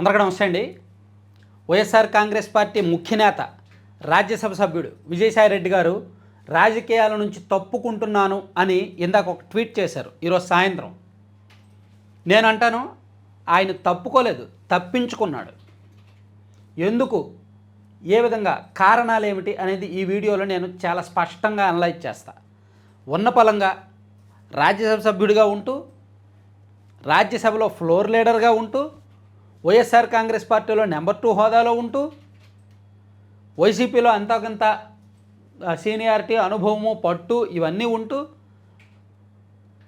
అందరికీ నమస్తే అండి. వైఎస్ఆర్ కాంగ్రెస్ పార్టీ ముఖ్య నేత రాజ్యసభ సభ్యుడు విజయసాయి రెడ్డి గారు రాజకీయాల నుంచి తప్పుకుంటున్నాను అని ఇందాక ఒక ట్వీట్ చేశారు ఈరోజు సాయంత్రం. నేను అంటాను ఆయన తప్పుకోలేదు తప్పించుకున్నాడు. ఎందుకు? ఏ విధంగా? కారణాలు ఏమిటి అనేది ఈ వీడియోలో నేను చాలా స్పష్టంగా అనలైజ్ చేస్తా. ఉన్న పలంగా రాజ్యసభ సభ్యుడిగా ఉంటూ రాజ్యసభలో ఫ్లోర్ లీడర్గా ఉంటూ వైఎస్ఆర్ కాంగ్రెస్ పార్టీలో నెంబర్ టూ హోదాలో ఉంటూ వైసీపీలో అంతకంత సీనియారిటీ అనుభవము పట్టు ఇవన్నీ ఉంటూ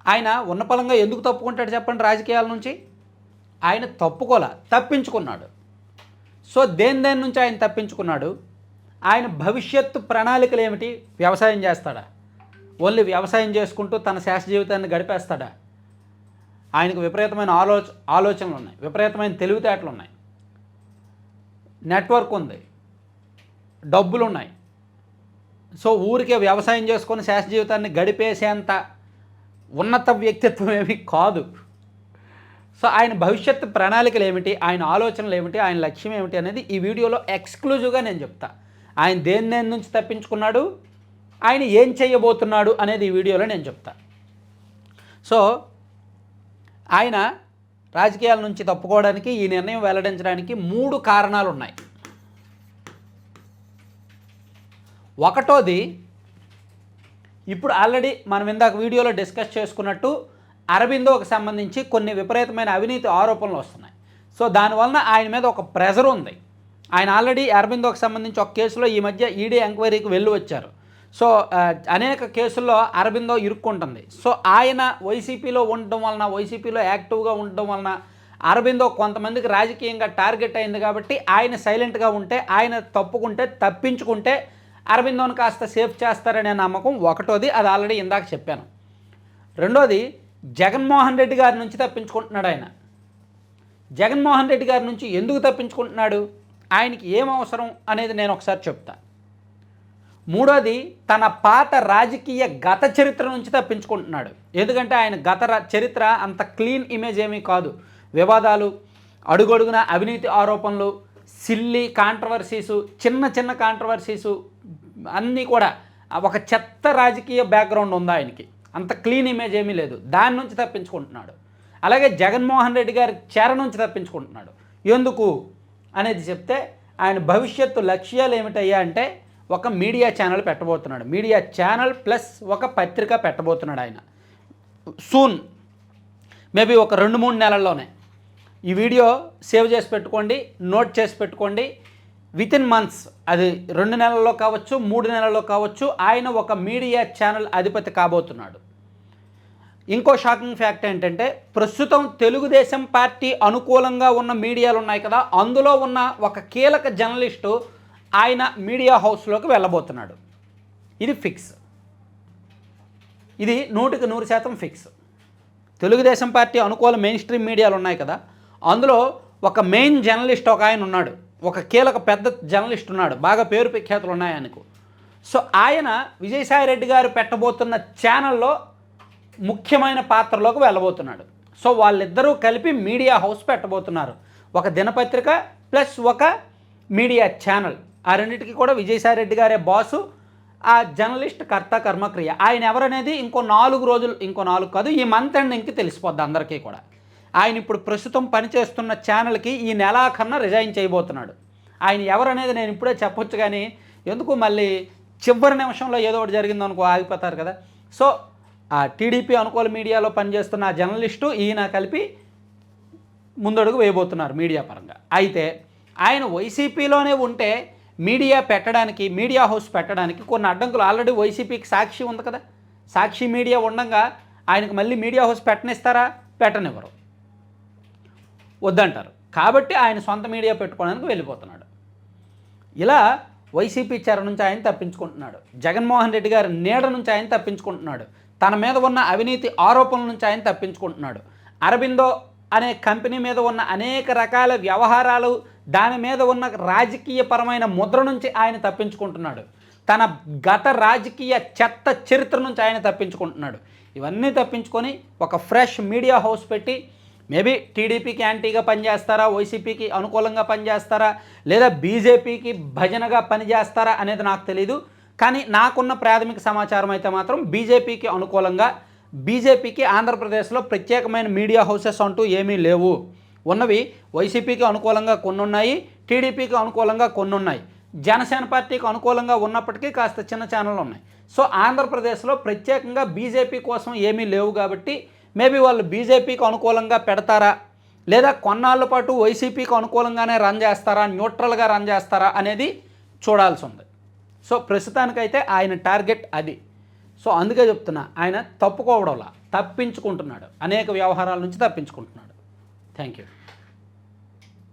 ఆయన ఉన్నపలంగా ఎందుకు తప్పుకుంటాడు చెప్పండి రాజకీయాల నుంచి? ఆయన తప్పుకోలే తప్పించుకున్నాడు. సో దేని దేని నుంచి ఆయన తప్పించుకున్నాడు? ఆయన భవిష్యత్తు ప్రణాళికలు ఏమిటి? వ్యవసాయం చేస్తాడా? ఓన్లీ వ్యవసాయం చేసుకుంటూ తన శాస్త్ర జీవితాన్ని గడిపేస్తాడా? ఆయనకు విపరీతమైన ఆలోచ ఆలోచనలు ఉన్నాయి విపరీతమైన తెలివితేటలు ఉన్నాయి నెట్వర్క్ ఉంది. డబ్బులు ఉన్నాయి సో ఊరికే వ్యవసాయం చేసుకొని శాస్త్ర జీవితాన్ని గడిపేసేంత ఉన్నత వ్యక్తిత్వం ఏమి కాదు. సో ఆయన భవిష్యత్తు ప్రణాళికలు ఏమిటి ఆయన ఆలోచనలు ఏమిటి ఆయన లక్ష్యం ఏమిటి అనేది ఈ వీడియోలో ఎక్స్క్లూజివ్గా నేను చెప్తా. ఆయన దేని దేని నుంచి తప్పించుకున్నాడు? ఆయన ఏం చేయబోతున్నాడు అనేది ఈ వీడియోలో నేను చెప్తా. సో ఆయన రాజకీయాల నుంచి తప్పుకోవడానికి ఈ నిర్ణయం వెల్లడించడానికి మూడు కారణాలు ఉన్నాయి ఒకటోది ఇప్పుడు ఆల్రెడీ మనం ఇందాక వీడియోలో డిస్కస్ చేసుకున్నట్టు అరబిందోకి సంబంధించి కొన్ని విపరీతమైన అవినీతి ఆరోపణలు వస్తున్నాయి. సో దానివలన ఆయన మీద ఒక ప్రెజర్ ఉంది. ఆయన ఆల్రెడీ అరబిందోకి సంబంధించి ఒక కేసులో ఈ మధ్య ఈడీ ఎంక్వైరీకి వెళ్ళి వచ్చారు. సో అనేక కేసుల్లో అరబిందో ఇరుక్కుంటుంది. సో ఆయన వైసీపీలో ఉండటం వలన వైసీపీలో యాక్టివ్గా ఉండటం వలన అరబిందో కొంతమందికి రాజకీయంగా టార్గెట్ అయింది కాబట్టి ఆయన సైలెంట్గా ఉంటే ఆయన తప్పుకుంటే తప్పించుకుంటే అరబిందోని కాస్త సేఫ్ చేస్తారనే నమ్మకం ఒకటోది. అది ఆల్రెడీ ఇందాక చెప్పాను. రెండోది జగన్మోహన్ రెడ్డి గారి నుంచి తప్పించుకుంటున్నాడు ఆయన. జగన్మోహన్ రెడ్డి గారి నుంచి ఎందుకు తప్పించుకుంటున్నాడు? ఆయనకి ఏం అవసరం అనేది నేను ఒకసారి చెప్తా. మూడోది తన పాత రాజకీయ గత చరిత్ర నుంచి తప్పించుకుంటున్నాడు. ఎందుకంటే ఆయన గత చరిత్ర అంత క్లీన్ ఇమేజ్ ఏమీ కాదు. వివాదాలు అడుగడుగున అవినీతి ఆరోపణలు సిల్లి కాంట్రవర్సీసు చిన్న చిన్న కాంట్రవర్సీసు అన్నీ కూడా ఒక చెత్త రాజకీయ బ్యాక్గ్రౌండ్ ఉంది ఆయనకి. అంత క్లీన్ ఇమేజ్ ఏమీ లేదు. దాని నుంచి తప్పించుకుంటున్నాడు. అలాగే జగన్మోహన్ రెడ్డి గారి చేర నుంచి తప్పించుకుంటున్నాడు. ఎందుకు? అనేది చెప్తే ఆయన భవిష్యత్తు లక్ష్యాలు ఏమిటయ్యా అంటే ఒక మీడియా ఛానల్ పెట్టబోతున్నాడు. మీడియా ఛానల్ ప్లస్ ఒక పత్రిక పెట్టబోతున్నాడు ఆయన. సూన్. మేబీ ఒక రెండు మూడు నెలల్లోనే. ఈ వీడియో సేవ్ చేసి పెట్టుకోండి నోట్ చేసి పెట్టుకోండి. విత్ ఇన్ మంత్స్ అది రెండు నెలల్లో కావచ్చు మూడు నెలల్లో కావచ్చు ఆయన ఒక మీడియా ఛానల్ అధిపతి కాబోతున్నాడు. ఇంకో షాకింగ్ ఫ్యాక్ట్ ఏంటంటే ప్రస్తుతం తెలుగుదేశం పార్టీ అనుకూలంగా ఉన్న మీడియాలు ఉన్నాయి కదా అందులో ఉన్న ఒక కీలక జర్నలిస్టు ఆయన మీడియా హౌస్లోకి వెళ్ళబోతున్నాడు. ఇది ఫిక్స్. ఇది నూటికి నూరు శాతం ఫిక్స్. తెలుగుదేశం పార్టీ అనుకూల మెయిన్ స్ట్రీమ్ మీడియాలు ఉన్నాయి కదా అందులో ఒక మెయిన్ జర్నలిస్ట్ ఒక ఆయన ఉన్నాడు. ఒక కీలక పెద్ద జర్నలిస్ట్ ఉన్నాడు. బాగా పేరు ప్రఖ్యాతులు ఉన్నాయి ఆయనకు. సో ఆయన విజయసాయి రెడ్డి గారు పెట్టబోతున్న ఛానల్లో ముఖ్యమైన పాత్రలోకి వెళ్ళబోతున్నాడు. సో వాళ్ళిద్దరూ కలిపి మీడియా హౌస్ పెట్టబోతున్నారు. ఒక దినపత్రిక ప్లస్ ఒక మీడియా ఛానల్ ఆ రెండింటికి కూడా విజయసాయి రెడ్డి గారే బాసు ఆ జర్నలిస్ట్ కర్త కర్మక్రియ. ఆయన ఎవరనేది ఇంకో నాలుగు రోజులు ఇంకో నాలుగు కాదు ఈ మంత్ ఎండింగ్కి తెలిసిపోద్ది అందరికీ కూడా. ఆయన ఇప్పుడు ప్రస్తుతం పనిచేస్తున్న ఛానల్కి ఈ నెలాఖరున రిజైన్ చేయబోతున్నాడు. ఆయన ఎవరనేది నేను ఇప్పుడే చెప్పొచ్చు కానీ ఎందుకు మళ్ళీ చివరి నిమిషంలో ఏదో ఒకటి జరిగింది అనుకో ఆగిపోతారు కదా. సో ఆ టీడీపీ అనుకూల మీడియాలో పనిచేస్తున్న ఆ జర్నలిస్టు ఈయన కలిపి ముందడుగు వేయబోతున్నారు మీడియా పరంగా. అయితే ఆయన వైసీపీలోనే ఉంటే మీడియా పెట్టడానికి మీడియా హౌస్ పెట్టడానికి కొన్ని అడ్డంకులు. ఆల్రెడీ వైసీపీకి సాక్షి ఉంది కదా. సాక్షి మీడియా ఉండగా ఆయనకు మళ్ళీ మీడియా హౌస్ పెట్టనిస్తారా? పెట్టనివ్వరు. వద్దంటారు. కాబట్టి ఆయన సొంత మీడియా పెట్టుకోవడానికి వెళ్ళిపోతున్నాడు. ఇలా వైసీపీ చెర నుంచి ఆయన తప్పించుకుంటున్నాడు. జగన్మోహన్ రెడ్డి గారి నీడ నుంచి ఆయన తప్పించుకుంటున్నాడు. తన మీద ఉన్న అవినీతి ఆరోపణల నుంచి ఆయన తప్పించుకుంటున్నాడు. అరబిందో అనే కంపెనీ మీద ఉన్న అనేక రకాల వ్యవహారాలు దాని మీద ఉన్న రాజకీయపరమైన ముద్ర నుంచి ఆయన తప్పించుకుంటున్నాడు. తన గత రాజకీయ చెత్త చరిత్ర నుంచి ఆయన తప్పించుకుంటున్నాడు. ఇవన్నీ తప్పించుకొని ఒక ఫ్రెష్ మీడియా హౌస్ పెట్టి మేబీ టీడీపీకి యాంటీగా పనిచేస్తారా వైసీపీకి అనుకూలంగా పనిచేస్తారా లేదా బీజేపీకి భజనగా పనిచేస్తారా అనేది నాకు తెలీదు. కానీ నాకున్న ప్రాథమిక సమాచారం అయితే మాత్రం బీజేపీకి అనుకూలంగా బీజేపీకి ఆంధ్రప్రదేశ్లో ప్రత్యేకమైన మీడియా హౌసెస్ అంటూ ఏమీ లేవు. ఉన్నవి వైసీపీకి అనుకూలంగా కొన్ని ఉన్నాయి టీడీపీకి అనుకూలంగా కొన్ని ఉన్నాయి జనసేన పార్టీకి అనుకూలంగా ఉన్నప్పటికీ కాస్త చిన్న ఛానళ్ళు ఉన్నాయి. సో ఆంధ్రప్రదేశ్లో ప్రత్యేకంగా బీజేపీ కోసం ఏమీ లేవు కాబట్టి మేబీ వాళ్ళు బీజేపీకి అనుకూలంగా పెడతారా? లేదా కొన్నాళ్ళ పాటు వైసీపీకి అనుకూలంగానే రన్ చేస్తారా? న్యూట్రల్గా రన్ చేస్తారా? అనేది చూడాల్సి ఉంది. సో ప్రస్తుతానికైతే ఆయన టార్గెట్ అది. సో అందుకే చెప్తున్నా ఆయన తప్పుకోవడంలా తప్పించుకుంటున్నాడు. అనేక వ్యవహారాల నుంచి తప్పించుకుంటున్నాడు. Thank you.